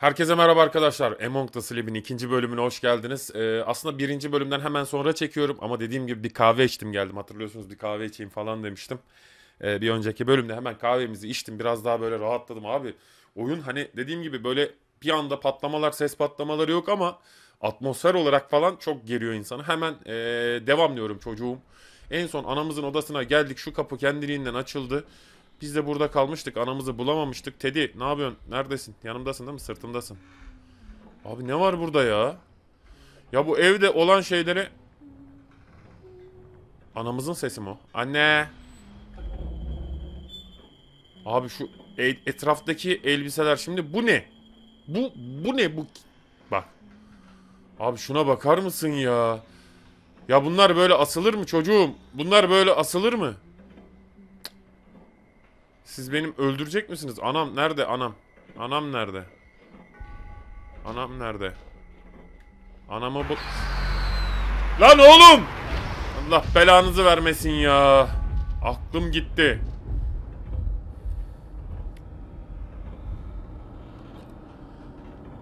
Herkese merhaba arkadaşlar. Among the Sleep'in ikinci bölümüne hoş geldiniz. Ee, aslında birinci bölümden hemen sonra çekiyorum ama dediğim gibi bir kahve içtim geldim. Hatırlıyorsunuz bir kahve içeyim falan demiştim. Ee, bir önceki bölümde hemen kahvemizi içtim. Biraz daha böyle rahatladım abi. Oyun hani dediğim gibi böyle bir anda patlamalar, ses patlamaları yok ama atmosfer olarak falan çok geriyor insanı. Hemen ee, devam diyorum çocuğum. En son anamızın odasına geldik. Şu kapı kendiliğinden açıldı. Biz de burada kalmıştık. Anamızı bulamamıştık. Teddy ne yapıyorsun? Neredesin? Yanımdasın değil mi? Sırtımdasın. Abi ne var burada ya? Ya bu evde olan şeyleri... Anamızın sesi mi o? Anne! Abi şu etraftaki elbiseler şimdi bu ne? Bu bu ne bu? Bak. Abi şuna bakar mısın ya? Ya bunlar böyle asılır mı çocuğum? Bunlar böyle asılır mı? Siz benim öldürecek misiniz? Anam nerede anam? Anam nerede? Anam nerede? Anamı bu... Lan oğlum! Allah belanızı vermesin ya. Aklım gitti.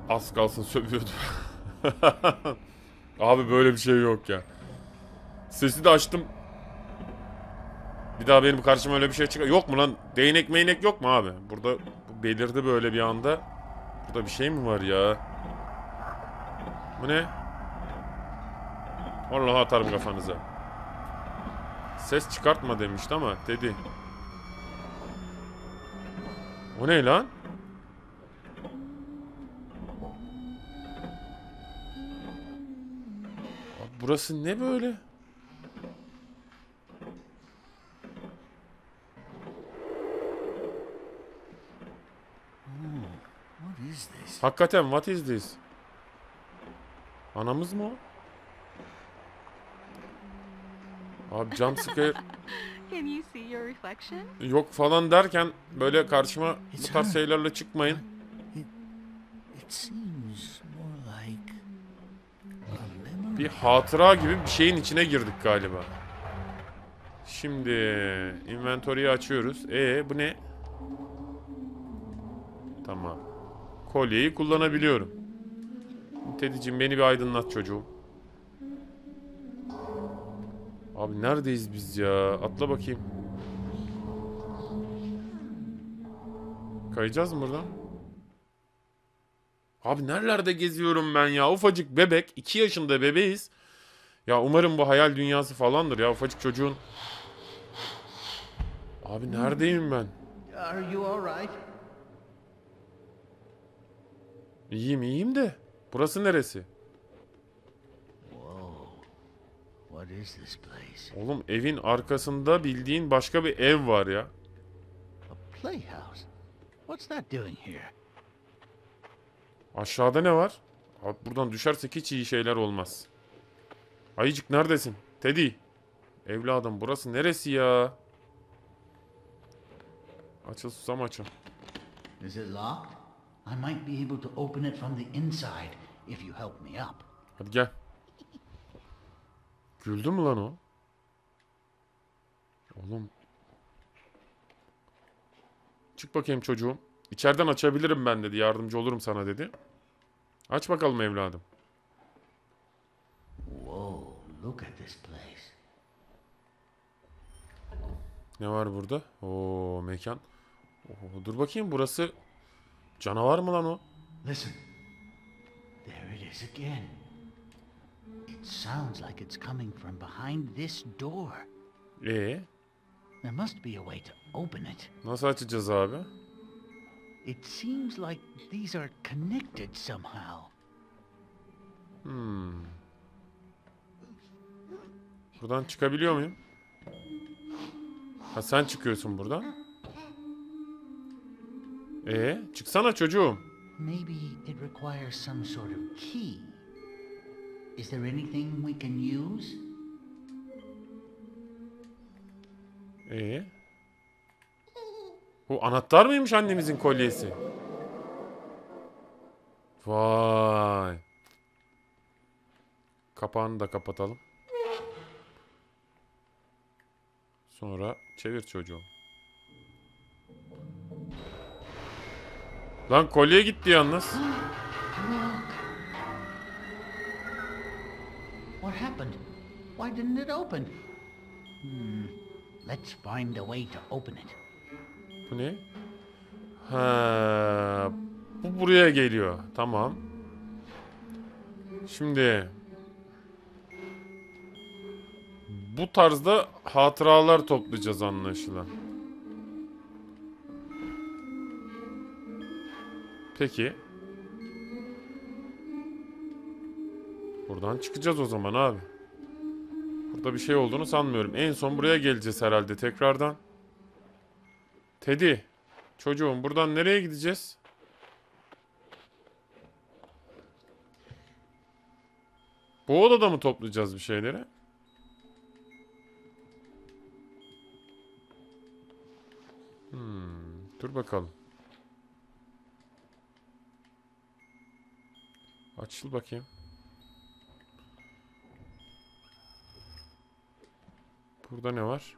Az kalsın sövüyordu. Abi böyle bir şey yok ya. Sesi de açtım. Bir daha benim karşıma öyle bir şey çıkar. Yok mu lan? Değnek meynek yok mu abi? Burada bu belirdi böyle bir anda. Burada bir şey mi var ya? Bu ne? Vallahi atarım kafanıza. Ses çıkartma demişti ama dedi. O ne lan? Burası ne böyle? What is this? Hakikaten what is this? Anamız mı o? Abi jump scare Can you see your reflection? yok falan derken böyle karşıma bu tarz şeylerle çıkmayın. It, it seems more like a memory. Bir hatıra gibi bir şeyin içine girdik galiba. Şimdi inventory'yi açıyoruz. E bu ne? Tamam. Kolyeyi kullanabiliyorum. Teddy'cim beni bir aydınlat çocuğum. Abi neredeyiz biz ya? Atla bakayım. Kayacağız mı buradan? Abi nerelerde geziyorum ben ya? Ufacık bebek. 2 yaşında bebeğiz. Ya umarım bu hayal dünyası falandır ya. Ufacık çocuğun. Abi neredeyim ben? Are you all İyiyim iyiyim de. Burası neresi? Oğlum evin arkasında bildiğin başka bir ev var ya. Aşağıda ne var? Abi buradan düşersek hiç iyi şeyler olmaz. Ayıcık neredesin? Teddy. Evladım burası neresi ya? Açıl susam açıl. Is it locked? I might be able to open it from the inside if you help me up. Hadi gel. Güldü mü lan o? Oğlum. Çık bakayım çocuğum. İçeriden açabilirim ben dedi. Yardımcı olurum sana dedi. Aç bakalım evladım. Whoa, look at this place. Ne var burada? Oo mekan. Oo, dur bakayım burası canavar mı lan o? Listen. There it is again. It sounds like it's coming from behind this door. Ee, There must be a way to open it. nasıl açacağız abi? It seems like these are connected somehow. Buradan çıkabiliyor muyum? Ha sen çıkıyorsun buradan. Ee, çıksana çocuğum. Maybe it requires some sort of key. Is there anything we can use? Ee? Bu anahtar mıymış annemizin kolyesi? Vay. Kapağını da kapatalım. Sonra çevir çocuğum. Lan kolye gitti yalnız. What happened? Why didn't it open? Hmm. Let's find a way to open it. Bu ne? Ha, bu buraya geliyor. Tamam. Şimdi bu tarzda hatıralar toplayacağız anlaşılan. Peki. Buradan çıkacağız o zaman abi. Burada bir şey olduğunu sanmıyorum. En son buraya geleceğiz herhalde tekrardan. Teddy. Çocuğum buradan nereye gideceğiz? Bu odada mı toplayacağız bir şeyleri? Hmm, dur bakalım. Açıl bakayım. Burada ne var?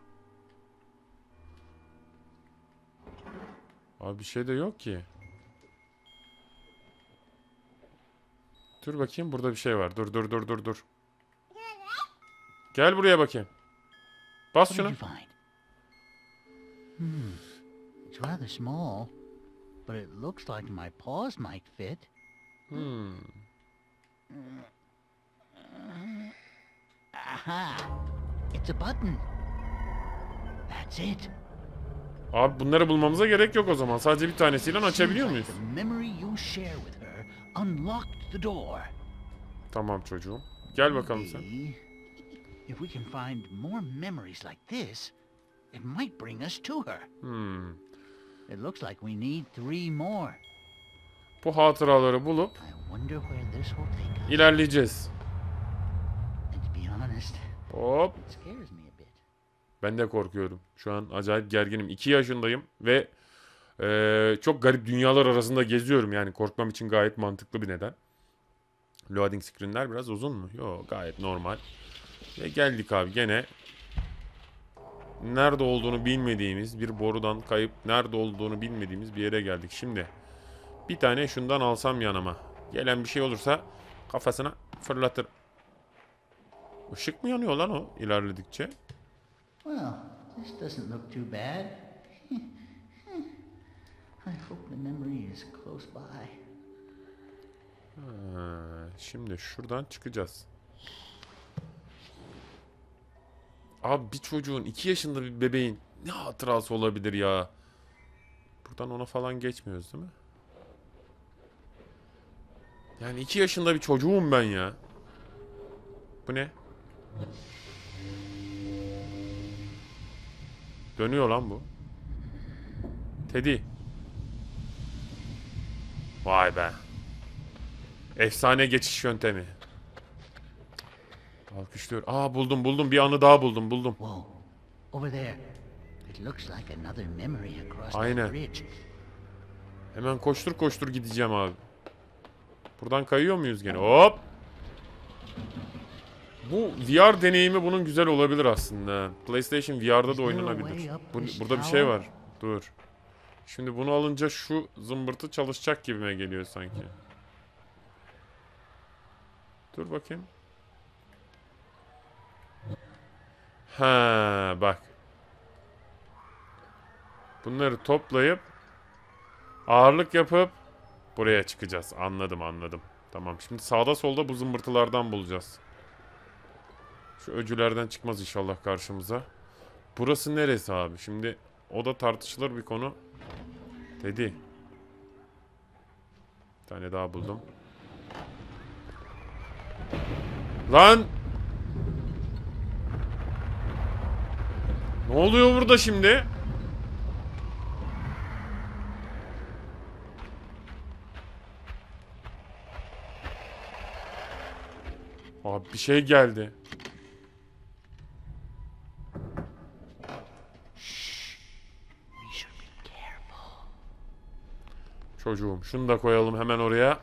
Abi bir şey de yok ki. Dur bakayım burada bir şey var. Dur dur dur dur dur. Gel buraya bakayım. Bas şunu. you find? Hmm. It's rather small, but it looks like my paws might fit. Hmm. Aha! It's a button. That's it. Abi bunları bulmamıza gerek yok o zaman. Sadece bir tanesiyle açabiliyor muyuz? Tamam çocuğum. Gel bakalım sen. If we can find more memories like this, it might bring us to her. Hmm. It looks like we need three more. Bu hatıraları bulup İlerleyeceğiz. Hop. Ben de korkuyorum. Şu an acayip gerginim. 2 yaşındayım ve eee, çok garip dünyalar arasında geziyorum. Yani korkmam için gayet mantıklı bir neden. Loading screenler biraz uzun mu? Yok gayet normal. Ve geldik abi gene nerede olduğunu bilmediğimiz bir borudan kayıp nerede olduğunu bilmediğimiz bir yere geldik. Şimdi bir tane şundan alsam yanıma. Gelen bir şey olursa kafasına fırlatır. Işık mı yanıyor lan o ilerledikçe? Well, this doesn't look too bad. I hope the memory is close by. Ha, şimdi şuradan çıkacağız. Abi bir çocuğun, iki yaşında bir bebeğin ne hatırası olabilir ya? Buradan ona falan geçmiyoruz değil mi? Yani iki yaşında bir çocuğum ben ya. Bu ne? Dönüyor lan bu. Teddy. Vay be. Efsane geçiş yöntemi. Alkışlıyor. Aa buldum buldum bir anı daha buldum buldum. Aynen. Hemen koştur koştur gideceğim abi. Buradan kayıyor muyuz gene? Hop. Bu VR deneyimi bunun güzel olabilir aslında. PlayStation VR'da da oynanabilir. Bu, burada bir şey var. Dur. Şimdi bunu alınca şu zımbırtı çalışacak gibime geliyor sanki. Dur bakayım. Ha bak. Bunları toplayıp ağırlık yapıp buraya çıkacağız. Anladım anladım. Tamam şimdi sağda solda bu zımbırtılardan bulacağız. Şu öcülerden çıkmaz inşallah karşımıza. Burası neresi abi? Şimdi o da tartışılır bir konu. Teddy. Bir tane daha buldum. Lan! Ne oluyor burada şimdi? Abi bir şey geldi. Çocuğum şunu da koyalım hemen oraya.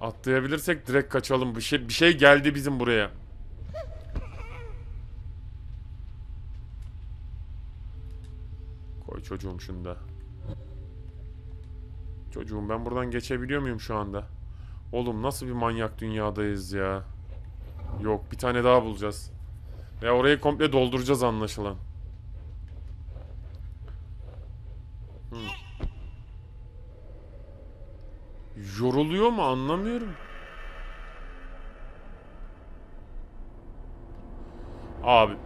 Atlayabilirsek direkt kaçalım. Bir şey bir şey geldi bizim buraya. Koy çocuğum şunu da. Çocuğum ben buradan geçebiliyor muyum şu anda? Oğlum nasıl bir manyak dünyadayız ya? Yok bir tane daha bulacağız. Ve orayı komple dolduracağız anlaşılan. Hmm. Yoruluyor mu anlamıyorum. Abi.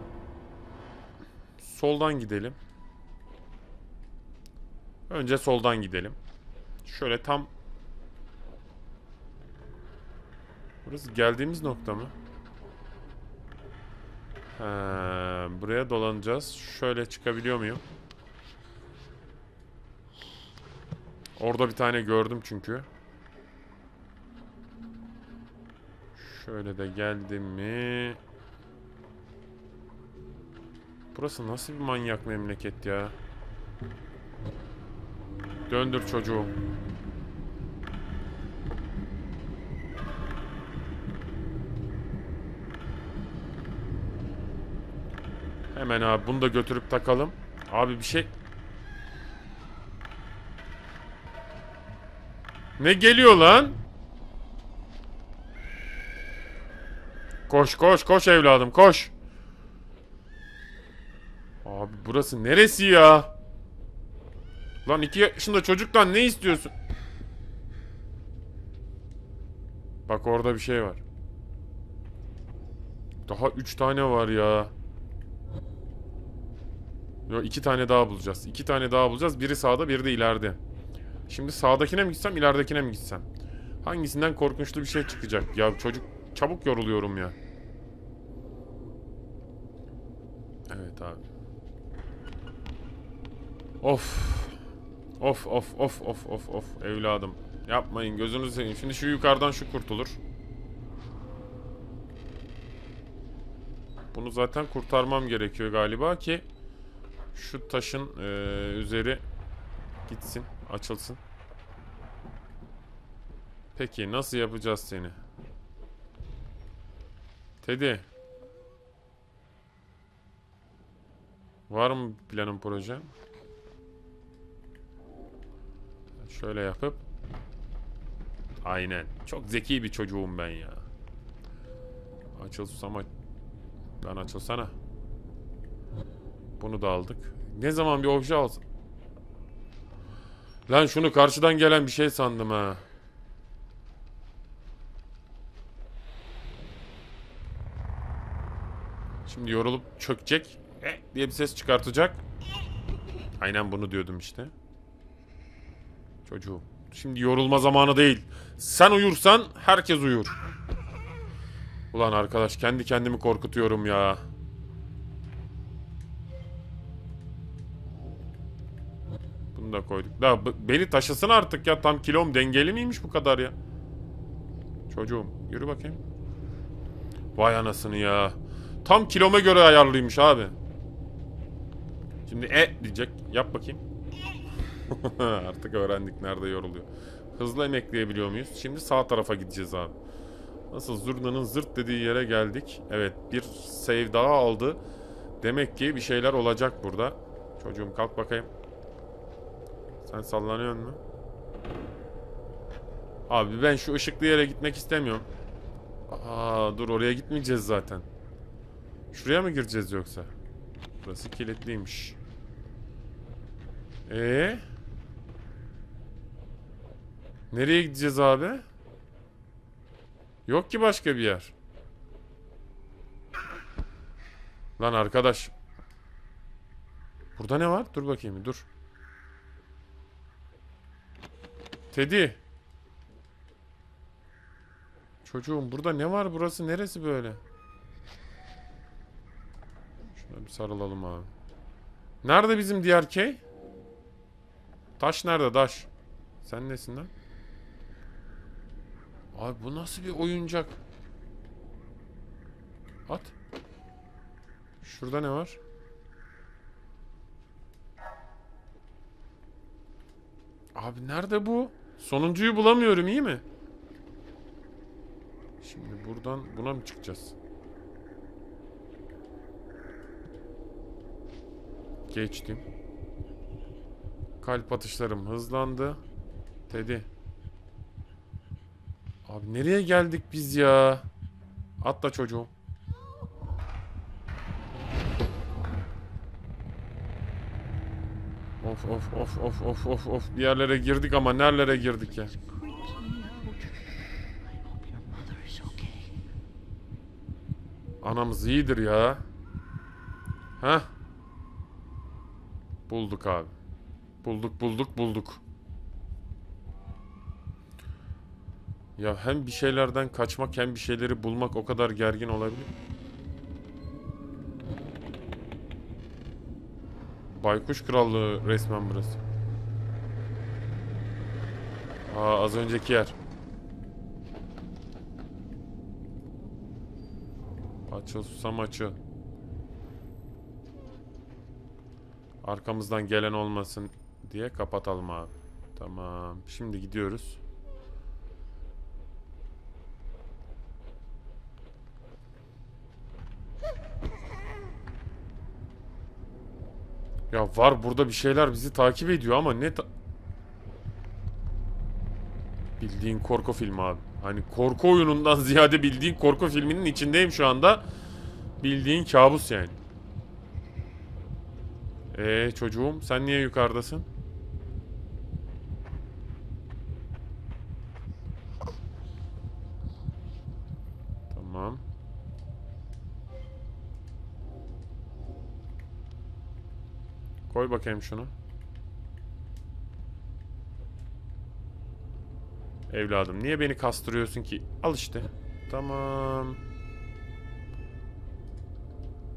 Soldan gidelim. Önce soldan gidelim. Şöyle tam Burası geldiğimiz nokta mı? He, buraya dolanacağız. Şöyle çıkabiliyor muyum? Orada bir tane gördüm çünkü. Şöyle de geldim mi? Burası nasıl bir manyak memleket ya? Döndür çocuğum. Hemen abi bunu da götürüp takalım. Abi bir şey... Ne geliyor lan? Koş koş koş evladım koş. Abi burası neresi ya? Lan iki yaşında çocuktan ne istiyorsun? Bak orada bir şey var. Daha üç tane var ya. Yo iki tane daha bulacağız. İki tane daha bulacağız. Biri sağda biri de ileride. Şimdi sağdakine mi gitsem ileridekine mi gitsem? Hangisinden korkunçlu bir şey çıkacak? Ya çocuk çabuk yoruluyorum ya. Evet abi. Of. Of of of of of of evladım. Yapmayın gözünüzü seveyim. Şimdi şu yukarıdan şu kurtulur. Bunu zaten kurtarmam gerekiyor galiba ki şu taşın eee, üzeri gitsin, açılsın. Peki nasıl yapacağız seni? Teddy. Var mı planın proje? Şöyle yapıp Aynen. Çok zeki bir çocuğum ben ya. Açılsam aç... Lan açılsana. Bunu da aldık. Ne zaman bir obje alsın? Lan şunu karşıdan gelen bir şey sandım ha. Şimdi yorulup çökecek. E diye bir ses çıkartacak. Aynen bunu diyordum işte. Çocuğum. Şimdi yorulma zamanı değil. Sen uyursan herkes uyur. Ulan arkadaş kendi kendimi korkutuyorum ya. Koyduk. Da beni taşısın artık ya. Tam kilom dengeli miymiş bu kadar ya? Çocuğum yürü bakayım. Vay anasını ya. Tam kiloma göre ayarlıymış abi. Şimdi e diyecek. Yap bakayım. Artık öğrendik nerede yoruluyor. Hızlı emekleyebiliyor muyuz? Şimdi sağ tarafa gideceğiz abi. Nasıl zurnanın zırt dediği yere geldik. Evet bir save daha aldı. Demek ki bir şeyler olacak burada. Çocuğum kalk bakayım. Sen sallanıyor mu? Abi ben şu ışıklı yere gitmek istemiyorum. Aa dur oraya gitmeyeceğiz zaten. Şuraya mı gireceğiz yoksa? Burası kilitliymiş. Ee? Nereye gideceğiz abi? Yok ki başka bir yer. Lan arkadaş. Burada ne var? Dur bakayım dur. Teddy. Çocuğum burada ne var? Burası neresi böyle? Şuna bir sarılalım abi. Nerede bizim diğer key? Taş nerede taş? Sen nesin lan? Abi bu nasıl bir oyuncak? At. Şurada ne var? Abi nerede bu? Sonuncuyu bulamıyorum iyi mi? Şimdi buradan buna mı çıkacağız? Geçtim. Kalp atışlarım hızlandı. Teddy. Abi nereye geldik biz ya? Atla çocuğum. Of of of of of of of bir yerlere girdik ama nerelere girdik ya? Anamız iyidir ya. Heh. Bulduk abi. Bulduk bulduk bulduk. Ya hem bir şeylerden kaçmak hem bir şeyleri bulmak o kadar gergin olabilir. Baykuş Krallığı resmen burası. Aa az önceki yer. Açıl susam açıl. Arkamızdan gelen olmasın diye kapatalım abi. Tamam. Şimdi gidiyoruz. Ya var burada bir şeyler bizi takip ediyor ama ne Bildiğin korku filmi abi. Hani korku oyunundan ziyade bildiğin korku filminin içindeyim şu anda. Bildiğin kabus yani. Ee çocuğum sen niye yukarıdasın? Tamam. Koy bakayım şunu. Evladım niye beni kastırıyorsun ki? Al işte. Tamam.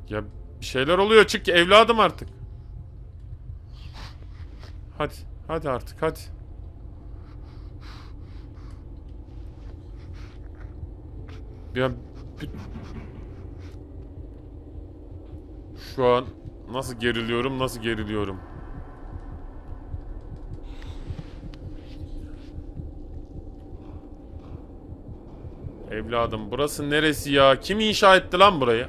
Ya bir şeyler oluyor çık evladım artık. Hadi. Hadi artık hadi. Ya şu an nasıl geriliyorum nasıl geriliyorum. Evladım burası neresi ya? Kim inşa etti lan burayı?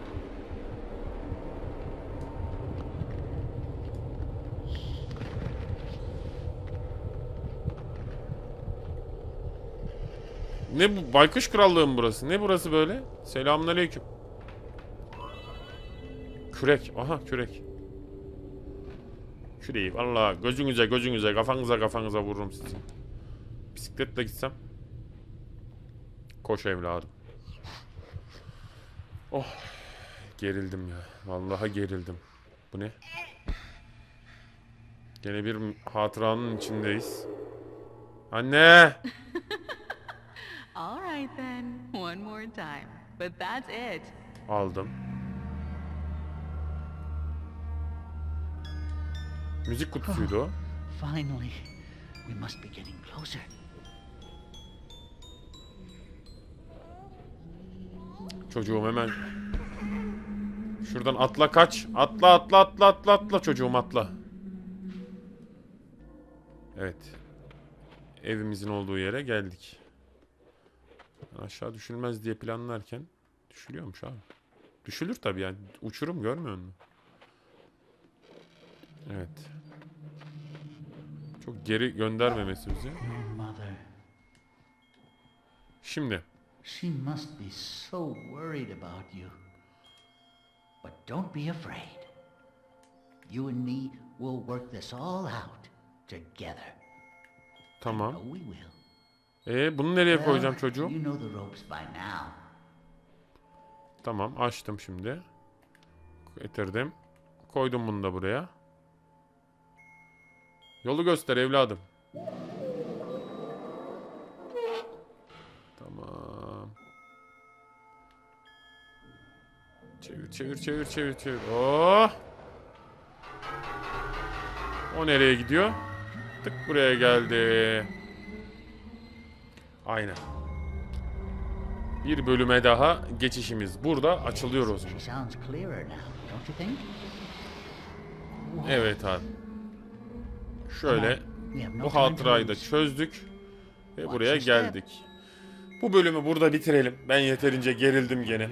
Ne bu? Baykuş Krallığı mı burası? Ne burası böyle? Selamünaleyküm. Kürek. Aha kürek. Küreği valla gözünüze gözünüze kafanıza kafanıza vururum sizi. Bisikletle gitsem. Koş evladım. Oh. Gerildim ya. Vallahi gerildim. Bu ne? Gene bir hatıranın içindeyiz. Anne! All Müzik kutusuydu o. Finally, we must be getting closer. Çocuğum hemen. Şuradan atla kaç. Atla atla atla atla atla çocuğum atla. Evet. Evimizin olduğu yere geldik. Aşağı düşülmez diye planlarken düşülüyormuş abi. Düşülür tabii yani. Uçurum görmüyor musun? Evet. Çok geri göndermemesi bizi. Şimdi. She must be so worried about you. But don't be afraid. You and me will work this all out together. Tamam. We will. E bunu nereye koyacağım now. Tamam açtım şimdi. Getirdim. Koydum bunu da buraya. Yolu göster evladım. Tamam. Çevir çevir çevir çevir çevir. Oh. O nereye gidiyor? Tık buraya geldi. Aynen. Bir bölüme daha geçişimiz burada açılıyor o zaman. Şöyle bu hatırayı da çözdük ve buraya geldik. Bu bölümü burada bitirelim. Ben yeterince gerildim gene.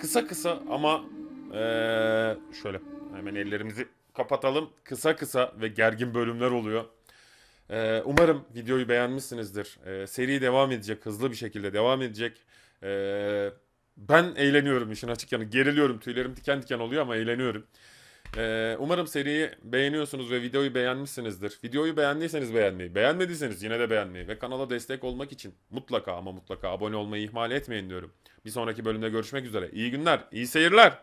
Kısa kısa ama eee, şöyle hemen ellerimizi kapatalım. Kısa kısa ve gergin bölümler oluyor. Ee, umarım videoyu beğenmişsinizdir. Ee, seri devam edecek, hızlı bir şekilde devam edecek. Ee, ben eğleniyorum işin açık yanı. Geriliyorum, tüylerim diken diken oluyor ama eğleniyorum. Ee, umarım seriyi beğeniyorsunuz ve videoyu beğenmişsinizdir. Videoyu beğendiyseniz beğenmeyi, beğenmediyseniz yine de beğenmeyi ve kanala destek olmak için mutlaka ama mutlaka abone olmayı ihmal etmeyin diyorum. Bir sonraki bölümde görüşmek üzere. İyi günler, iyi seyirler.